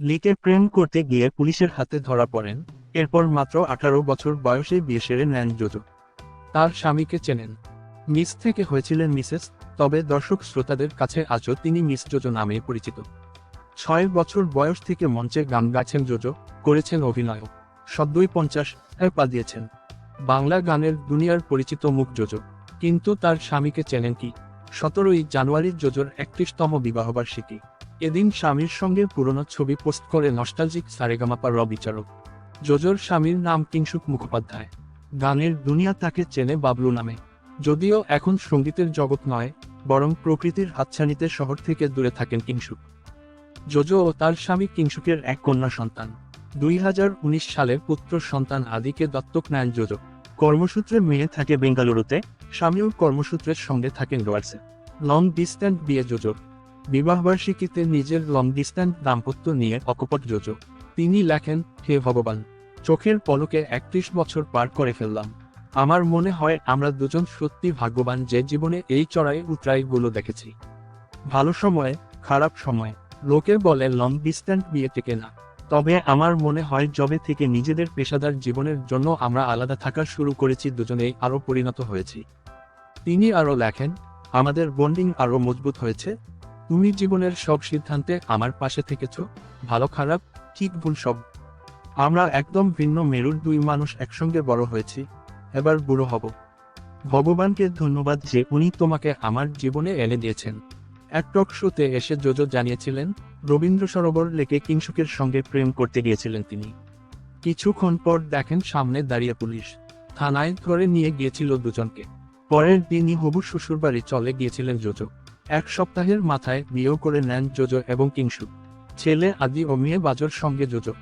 লিকে প্রেম করতে গিয়ে পুলিশের হাতে ধরা পড়েন, এরপর মাত্র আঠারো বছর বয়সে বিয়ে সেরে নেন জোজো। তার স্বামীকে চেনেন। মিস থেকে হয়েছিলেন মিসেস, তবে দর্শক শ্রোতাদের কাছে আজও তিনি মিস যোজো নামে পরিচিত। ছয় বছর বয়স থেকে মঞ্চে গান গাছেন জোজো, করেছেন অভিনয়। সদ্যই পঞ্চাশ পা দিয়েছেন। বাংলা গানের দুনিয়ার পরিচিত মুখ জোজো, কিন্তু তার স্বামীকে চেনেন কি? সতেরোই জানুয়ারির জোজোর একত্রিশতম বিবাহবার্ষিকী। এদিন স্বামীর সঙ্গে পুরনো ছবি পোস্ট করে নস্টালজিক সারেগামাপা র বিচারক। জোজোর স্বামীর নাম কিংসুক মুখোপাধ্যায়। গানের দুনিয়া তাকে চেনে বাবলু নামে। যদিও এখন সঙ্গীতের জগৎ নয়, বরং প্রকৃতির হাতছানিতে শহর থেকে দূরে থাকেন কিংসুক। জোজো ও তার স্বামী কিংসুকের এক কন্যা সন্তান। দুই হাজার উনিশ সালে পুত্র সন্তান আদিকে দত্তক নেন জোজো। কর্মসূত্রে মেয়ে থাকে বেঙ্গালুরুতে। স্বামীও কর্মসূত্রের সঙ্গে থাকেন রোয়ার্সে লং ডিস্ট্যান্স বিয়ে যোজক বিবাহবার্ষিকীতে নিজের লং ডিস্ট্যান্স দাম্পত্য নিয়ে অকপট যোজক তিনি লেখেন, হে ভগবান, চোখের পলকে একত্রিশ বছর পার করে ফেললাম। আমার মনে হয় আমরা দুজন সত্যি ভাগ্যবান যে জীবনে এই চড়াই উতরাইগুলো দেখেছি। ভালো সময়ে, খারাপ সময়ে। লোকে বলে লং ডিস্ট্যান্স বিয়ে টেকে না। তবে আমার মনে হয় জবে থেকে নিজেদের পেশাদার জীবনের জন্য আমরা আলাদা থাকা শুরু করেছি দুজনেই আরও পরিণত হয়েছি। তিনি আরও লেখেন, আমাদের বন্ডিং আরও মজবুত হয়েছে। তুমি জীবনের সব সিদ্ধান্তে আমার পাশে থেকেছ। ভালো, খারাপ, ঠিক ভুল সব। আমরা একদম ভিন্ন মেরুর দুই মানুষ একসঙ্গে বড় হয়েছি। এবার বুড়ো হব। ভগবানকে ধন্যবাদ যে উনি তোমাকে আমার জীবনে এনে দিয়েছেন। এক টক শোতে এসে জোজো জানিয়েছিলেন, রবীন্দ্র সরোবর লেকে কিংসুকের সঙ্গে প্রেম করতে গিয়েছিলেন তিনি। কিছুক্ষণ পর দেখেন সামনে দাঁড়িয়ে পুলিশ। থানায় ধরে নিয়ে গিয়েছিল দুজনকে। পরের দিনই হবু শ্বশুরবাড়ি চলে গিয়েছিলেন জোজো। এক সপ্তাহের মাথায় বিয়েও করে নেন জোজো এবং কিংসু। ছেলে আদি ও মেয়ে বাজর সঙ্গে জোজো।